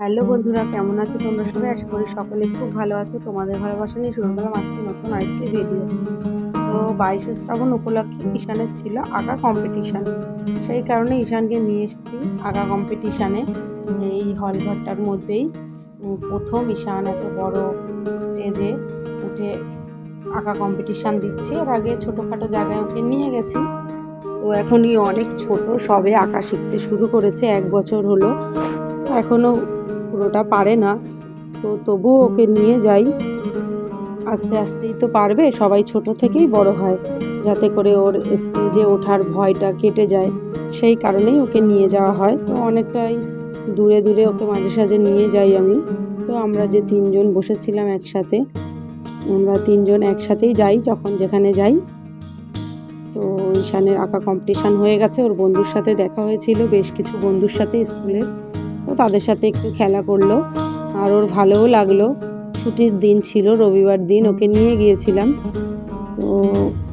Hello বন্ধুরা, কেমন আছো তোমরা সবাই? আশা করি সকলে খুব ভালো আছো। তোমাদের ভালোবাসা নিয়ে শুরু করলাম আজকে নতুন আরেকটি ভিডিও তো। বাইশে শ্রাবণ উপলক্ষে ঈশানের ছিল আঁকা কম্পিটিশান সেই কারণে ঈশানকে নিয়ে এসেছি আঁকা কম্পিটিশানে এই হলঘরটার মধ্যেই প্রথম ঈশান এত বড় স্টেজে উঠে আঁকা কম্পিটিশান দিচ্ছে। এর আগে ছোটোখাটো জায়গায় ওকে নিয়ে গেছি। তো এখনই অনেক ছোট, সবে আঁকা শিখতে শুরু করেছে, এক বছর হলো। এখনও পুরোটা পারে না। তো তবুও ওকে নিয়ে যাই। আস্তে আস্তেই তো পারবে, সবাই ছোট থেকেই বড় হয়। যাতে করে ওর স্টেজে ওঠার ভয়টা কেটে যায়। সেই কারণেই ওকে নিয়ে যাওয়া হয়। তো অনেকটাই দূরে দূরে ওকে মাঝে সাঝে নিয়ে যাই আমি। তো আমরা যে তিনজন বসেছিলাম একসাথে, আমরা তিনজন একসাথেই যাই যখন যেখানে যাই। তো ঈশানের আঁকা কম্পিটিশান হয়ে গেছে। ওর বন্ধুর সাথে দেখা হয়েছিল। বেশ কিছু বন্ধুর সাথে স্কুলের তাদের সাথে একটু খেলা করল। আর ওর ভালোও লাগল। ছুটির দিন ছিল, রবিবার দিন ওকে নিয়ে গিয়েছিলাম। তো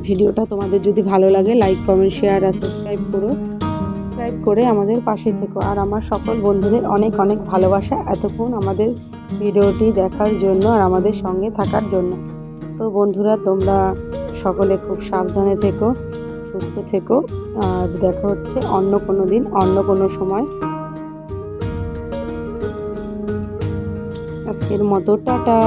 ভিডিওটা তোমাদের যদি ভালো লাগে লাইক কমেন্ট শেয়ার আর সাবস্ক্রাইব করো। সাবস্ক্রাইব করে আমাদের পাশে থেকো। আর আমার সকল বন্ধুদের অনেক অনেক ভালোবাসা এতক্ষণ আমাদের ভিডিওটি দেখার জন্য আর আমাদের সঙ্গে থাকার জন্য। তো বন্ধুরা, তোমরা সকলে খুব সাবধানে থেকো, সুস্থ থেকো। আর দেখা হচ্ছে অন্য কোনো দিন, অন্য কোনো সময়। আজকের মতো টাটা।